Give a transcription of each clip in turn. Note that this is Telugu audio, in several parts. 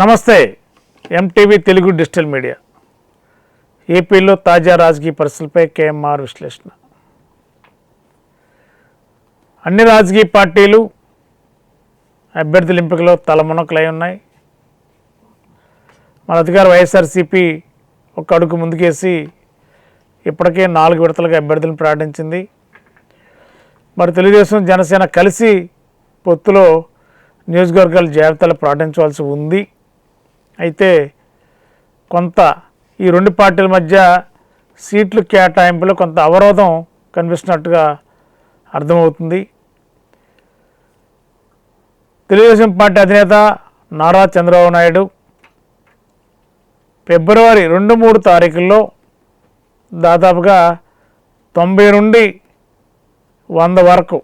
నమస్తే ఎంటీవీ తెలుగు డిజిటల్ మీడియా. ఏపీలో తాజా రాజకీయ పరిస్థితులపై కేఎంఆర్ విశ్లేషణ. అన్ని రాజకీయ పార్టీలు అభ్యర్థుల ఎంపికలో తలమునకలై ఉన్నాయి. మన అధికార వైఎస్ఆర్సీపీ ఒక అడుగు ముందుకేసి ఇప్పటికే నాలుగు విడతలుగా అభ్యర్థులను ప్రకటించింది. మరి తెలుగుదేశం జనసేన కలిసి పొత్తులో నియోజకవర్గాల జాబితాలు ప్రకటించవలసి ఉంది. అయితే కొంత ఈ రెండు పార్టీల మధ్య సీట్లు కేటాయింపులో కొంత అవరోధం కనిపిస్తున్నట్టుగా అర్థమవుతుంది. తెలుగుదేశం పార్టీ అధినేత నారా చంద్రబాబు నాయుడు ఫిబ్రవరి రెండు మూడు తారీఖుల్లో దాదాపుగా తొంభై నుండి వంద వరకు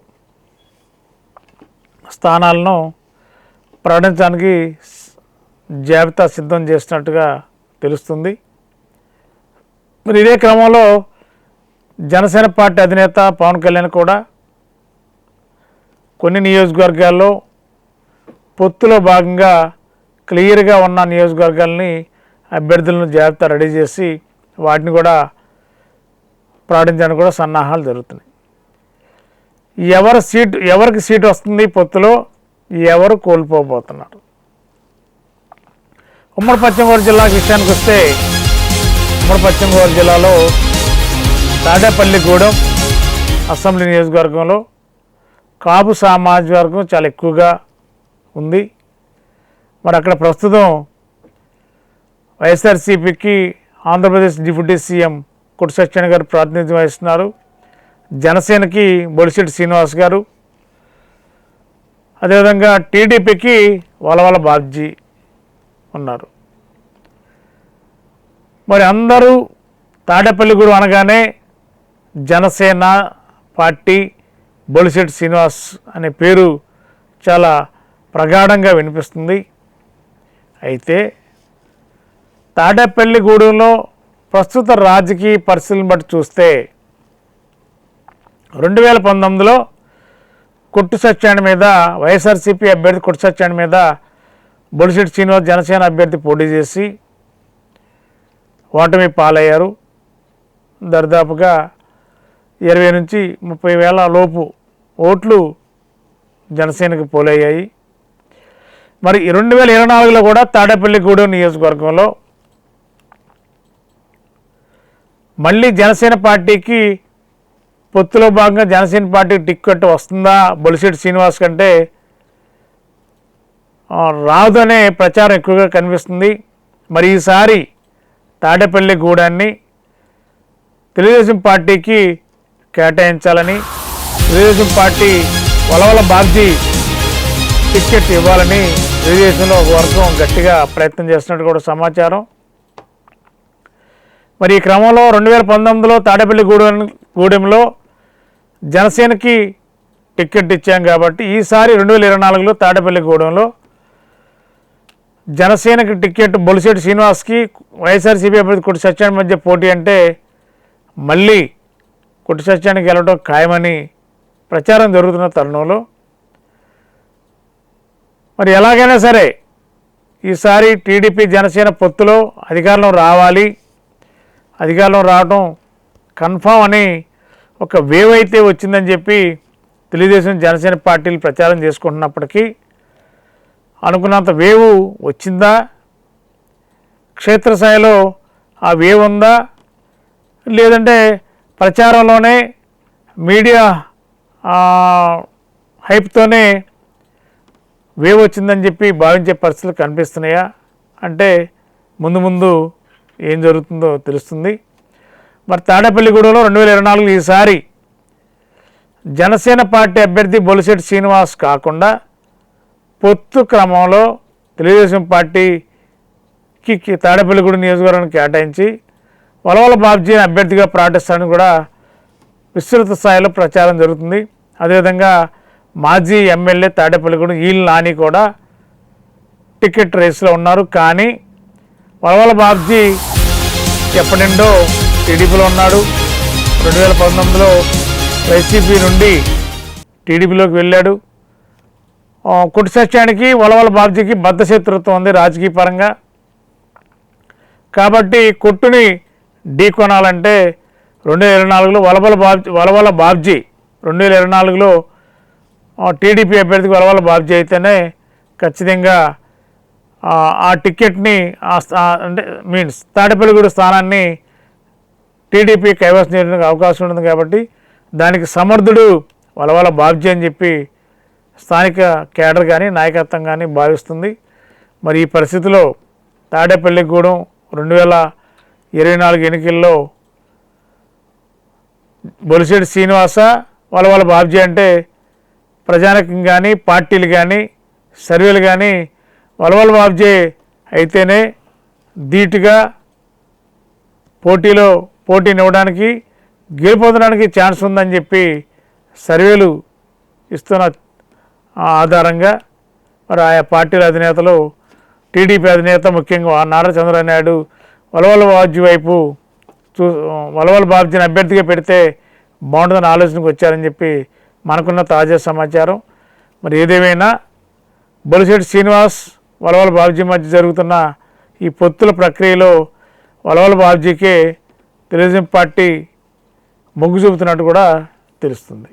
స్థానాలను ప్రకటించడానికి జాబితా సిద్ధం చేసినట్టుగా తెలుస్తుంది. మరి ఇదే క్రమంలో జనసేన పార్టీ అధినేత పవన్ కళ్యాణ్ కూడా కొన్ని నియోజకవర్గాల్లో పొత్తులో భాగంగా క్లియర్గా ఉన్న నియోజకవర్గాల్ని అభ్యర్థులను జాబితా రెడీ చేసి వాటిని కూడా ప్రకటించడానికి కూడా సన్నాహాలు జరుగుతున్నాయి. ఎవరి సీట్ ఎవరికి సీట్ వస్తుంది పొత్తులో? ఎవరు కోల్పోబోతున్నారు? ఉమ్మడి పశ్చిమ గోదావరి జిల్లా విషయానికి వస్తే ఉమ్మడి పశ్చిమ గోదావరి జిల్లాలో తాడేపల్లిగూడెం అసెంబ్లీ నియోజకవర్గంలో కాపు సామాజిక వర్గం చాలా ఎక్కువగా ఉంది. మరి అక్కడ ప్రస్తుతం వైఎస్ఆర్సీపీకి ఆంధ్రప్రదేశ్ డిప్యూటీ సీఎం కుటి సత్యనారాయణ గారు ప్రాతినిధ్యం వహిస్తున్నారు. జనసేనకి బొలిశెట్టి శ్రీనివాస్ గారు. అదేవిధంగా టీడీపీకి వలవల బాబ్జీ. ఉన్నారు. మరి అందరూ తాడేపల్లిగూడు అనగానే జనసేన పార్టీ బొలిశెట్టి శ్రీనివాస్ అనే పేరు చాలా ప్రగాఢంగా వినిపిస్తుంది. అయితే తాడేపల్లిగూడెంలో ప్రస్తుత రాజకీయ పరిస్థితులను బట్టి చూస్తే రెండు వేల పంతొమ్మిదిలో కొట్టు సత్యాన్ని మీద వైఎస్ఆర్సీపీ అభ్యర్థి కొట్టు సత్యాన్ని మీద బొలిశెట్టి శ్రీనివాస్ జనసేన అభ్యర్థి పోటీ చేసి ఓటమి పాలయ్యారు. దరిదాపుగా ఇరవై నుంచి ముప్పై వేల లోపు ఓట్లు జనసేనకి పోలయ్యాయి. మరి రెండు వేల ఇరవై నాలుగులో కూడా తాడేపల్లిగూడెం నియోజకవర్గంలో మళ్ళీ జనసేన పార్టీకి పొత్తులో భాగంగా జనసేన పార్టీకి టిక్కెట్ వస్తుందా? బొలిశెట్టి శ్రీనివాస్ కంటే రాదనే రాదు అనే ప్రచారం ఎక్కువగా కనిపిస్తుంది. మరి ఈసారి తాడేపల్లి గూడాన్ని తెలుగుదేశం పార్టీకి కేటాయించాలని తెలుగుదేశం పార్టీ వలవల బాగ్జీ టిక్కెట్ ఇవ్వాలని తెలుగుదేశంలో ఒక వర్గం గట్టిగా ప్రయత్నం చేస్తున్నట్టు కూడా సమాచారం. మరి ఈ క్రమంలో రెండు వేల పంతొమ్మిదిలో తాడేపల్లి గూడెం గూడెంలో జనసేనకి టిక్కెట్ ఇచ్చాం కాబట్టి ఈసారి రెండు వేల ఇరవై నాలుగులో తాడేపల్లి గూడెంలో జనసేనకి టికెట్ బొలిశెట్టి శ్రీనివాస్కి వైఎస్ఆర్సీపీ అభ్యర్థి కొట్టి సత్యాన్ని మధ్య పోటీ అంటే మళ్ళీ కొట్టి సత్యానికి వెళ్ళడం ఖాయమని ప్రచారం జరుగుతున్న తరుణంలో. మరి ఎలాగైనా సరే ఈసారి టీడీపీ జనసేన పొత్తులో అధికారంలో రావాలి. అధికారంలో రావడం కన్ఫామ్ అని ఒక వేవ్ అయితే వచ్చిందని చెప్పి తెలుగుదేశం జనసేన పార్టీలు ప్రచారం చేసుకుంటున్నప్పటికీ అనుకున్నంత వేవు వచ్చిందా? క్షేత్రస్థాయిలో ఆ వేవ్ ఉందా? లేదంటే ప్రచారంలోనే మీడియా హైప్తోనే వేవ్ వచ్చిందని చెప్పి భావించే పరిస్థితులు కనిపిస్తున్నాయా? అంటే ముందు ముందు ఏం జరుగుతుందో తెలుస్తుంది. మరి తాడేపల్లిగూడలో రెండు వేల ఇరవై నాలుగు ఈసారి జనసేన పార్టీ అభ్యర్థి బొలిశెట్టి శ్రీనివాస్ కాకుండా పొత్తు క్రమంలో తెలుగుదేశం పార్టీకి కి- తాడేపల్లిగూడెం నియోజకవర్గాన్ని కేటాయించి వలవల బాబ్జీని అభ్యర్థిగా ప్రకటిస్తారని కూడా విస్తృత స్థాయిలో ప్రచారం జరుగుతుంది. అదేవిధంగా మాజీ ఎమ్మెల్యే తాడేపల్లిగూడ ఈల్ నాని కూడా టికెట్ రేస్లో ఉన్నారు. కానీ వలవల బాబ్జీ ఎప్పటి నుండో టీడీపీలో ఉన్నాడు. రెండు వేల పంతొమ్మిదిలో వైసీపీ నుండి టీడీపీలోకి వెళ్ళాడు. కుటి సత్యానికి వలవల బాబ్జీకి బద్ధ శత్రుత్వం ఉంది రాజకీయ పరంగా. కాబట్టి కొట్టుని ఢీకొనాలంటే రెండు వేల ఇరవై నాలుగులో వలవల బాబ్జీ వలవల బాబ్జీ రెండు వేల ఇరవై నాలుగులో టీడీపీ అభ్యర్థికి వలవల బాబ్జీ అయితేనే ఖచ్చితంగా ఆ, టికెట్ని ఆ స్థా- అంటే మీన్స్ తాడేపల్లిగూడ స్థానాన్ని టీడీపీ కైవసం చేయడానికి అవకాశం ఉంటుంది కాబట్టి దానికి సమర్థుడు వలవల బాబ్జీ అని చెప్పి స్థానిక కేడర్ కానీ నాయకత్వం కానీ భావిస్తుంది. మరి ఈ పరిస్థితిలో తాడేపల్లిగూడెం రెండు వేల ఇరవై నాలుగు ఎన్నికల్లో బొలిశెట్టి శ్రీనివాస వలవల బాబ్జీ అంటే ప్రజానికం కానీ పార్టీలు కానీ సర్వేలు కానీ వలవల బాబ్జీ అయితేనే ధీటుగా పోటీలో పోటీనివ్వడానికి గెలుపొందడానికి ఛాన్స్ ఉందని చెప్పి సర్వేలు ఇస్తున్న ఆధారంగా మరి ఆయా పార్టీల అధినేతలు టీడీపీ అధినేత ముఖ్యంగా నారా చంద్రబాబు నాయుడు వలవల బాబ్జీ వైపు చూ వలవల బాబ్జీని అభ్యర్థిగా పెడితే బాగుంటుందని ఆలోచనకు వచ్చారని చెప్పి మనకున్న తాజా సమాచారం. మరి ఏదేమైనా బొలిశెట్టి శ్రీనివాస్ వలవల బాబ్జీ మధ్య జరుగుతున్న ఈ పొత్తుల ప్రక్రియలో వలవల బాబ్జీకే తెలుగుదేశం పార్టీ మొగ్గు చూపుతున్నట్టు కూడా తెలుస్తుంది.